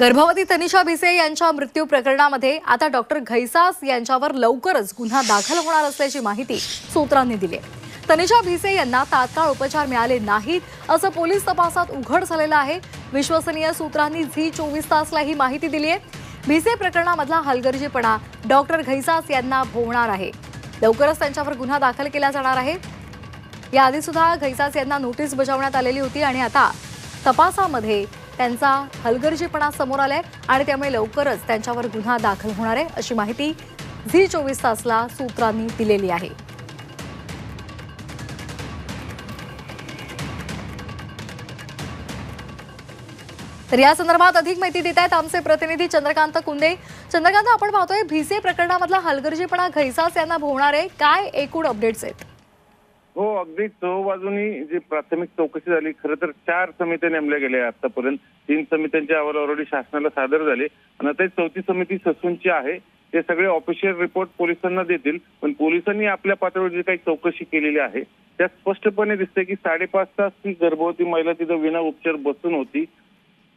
गर्भवती तनिषा भिसे यांच्या मृत्यू प्रकरणामध्ये आता डॉक्टर घैसास यांच्यावर लवकरच गुन्हा दाखल होणार असल्याची माहिती सूत्रांनी दिली आहे. तनिषा भिसे यांना तात्काळ उपचार मिळाले नाहीत असं पोलीस तपासात उघड झालेलं आहे. विश्वसनीय सूत्रांनी झी चोवीस तासला ही माहिती दिली आहे. भिसे प्रकरणामधला हलगर्जीपणा डॉक्टर घैसास यांना भोवणार आहे. लवकरच त्यांच्यावर गुन्हा दाखल केला जाणार आहे. याआधी सुद्धा घैसास यांना नोटीस बजावण्यात आलेली होती आणि आता तपासामध्ये त्यांचा हलगर्जीपणा समोर आलाय आणि त्यामुळे लवकरच त्यांच्यावर गुन्हा दाखल होणार आहे अशी माहिती झी चोवीस तासला सूत्रांनी दिलेली आहे. तर या संदर्भात अधिक माहिती देत आहेत आमचे प्रतिनिधी चंद्रकांत कुंदे. चंद्रकांत आपण पाहतोय भिसे प्रकरणामधला हलगर्जीपणा घैसास यांना भोवणार आहे. काय एकूण अपडेट्स आहेत? हो अगदी चौ बाजूनी जी प्राथमिक चौकशी झाली खरं तर चार समित्या नेमल्या गेल्या आतापर्यंत. तीन समित्यांचे अहवाल ऑलरेडी शासनाला सादर झाले. आणि आता चौथी समिती ससूनची आहे. ते सगळे ऑफिशियल रिपोर्ट पोलिसांना देतील. पण पोलिसांनी आपल्या पातळीवर जी काही चौकशी केलेली आहे त्यात स्पष्टपणे दिसते की साडेपाच तास ती गर्भवती महिला तिथं विना उपचार बसून होती.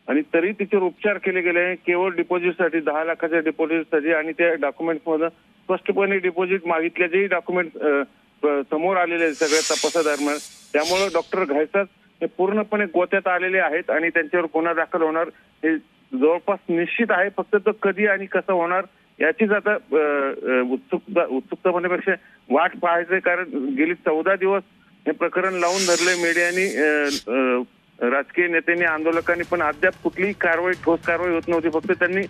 आणि तरी तिच्यावर उपचार केले गेले केवळ डिपॉझिटसाठी दहा लाखाच्या डिपॉझिटसाठी आणि त्या डॉक्युमेंटमध्ये स्पष्टपणे डिपॉझिट मागितल्याचेही डॉक्युमेंट समोर आलेले आहेत सगळ्या तपासादरम्यान त्यामुळे डॉक्टर घायसाच हे पूर्णपणे गोत्यात आलेले आहेत आणि त्यांच्यावर गुन्हा दाखल होणार हे जवळपास निश्चित आहे. फक्त तो कधी आणि कसं होणार याचीच आता उत्सुकता उत्सुकता म्हणण्यापेक्षा वाट पाहायचे कारण गेली चौदा दिवस हे प्रकरण लावून धरले मीडियानी राजकीय नेत्यांनी आंदोलकांनी पण अद्याप कुठलीही कारवाई ठोस कारवाई होत नव्हती. फक्त त्यांनी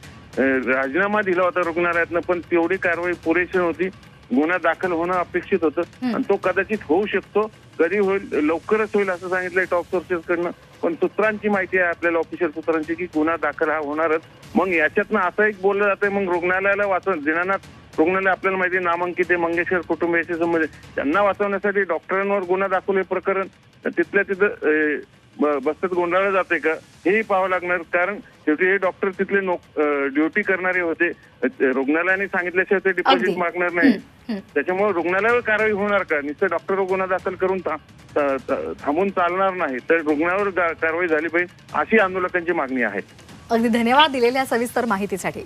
राजीनामा दिला होता रुग्णालयातनं पण तेवढी कारवाई पुरेशी नव्हती. गुन्हा दाखल होणं अपेक्षित होतं. आणि तो कदाचित होऊ शकतो. कधी होईल लवकरच होईल असं सांगितलंय टॉप सोर्सेस कडनं पण सूत्रांची माहिती आहे आपल्याला ऑफिशियल सूत्रांची की गुन्हा दाखल हा होणारच. मग याच्यातनं असं एक बोललं जातंय मग रुग्णालयाला वाचव दिनानाथ रुग्णालय आपल्याला माहिती नामांकित आहे मंगेशकर कुटुंबियाशी संबंधित त्यांना वाचवण्यासाठी डॉक्टरांवर गुन्हा दाखल हे प्रकरण. तिथल्या तिथं बसत गोंधळलं जाते का? हेही पाहावं लागणार. कारण शेवटी हे डॉक्टर तिथले ड्युटी करणारे होते. रुग्णालयाने सांगितल्याशिवाय ते डिपॉझिट. मागणार नाही. त्याच्यामुळे रुग्णालयावर कारवाई होणार का? नुसतं डॉक्टरवर गुन्हा दाखल करून थांबून चालणार नाही. तर रुग्णावर कारवाई झाली पाहिजे अशी आंदोलकांची मागणी आहे. अगदी धन्यवाद दिलेल्या सविस्तर माहितीसाठी.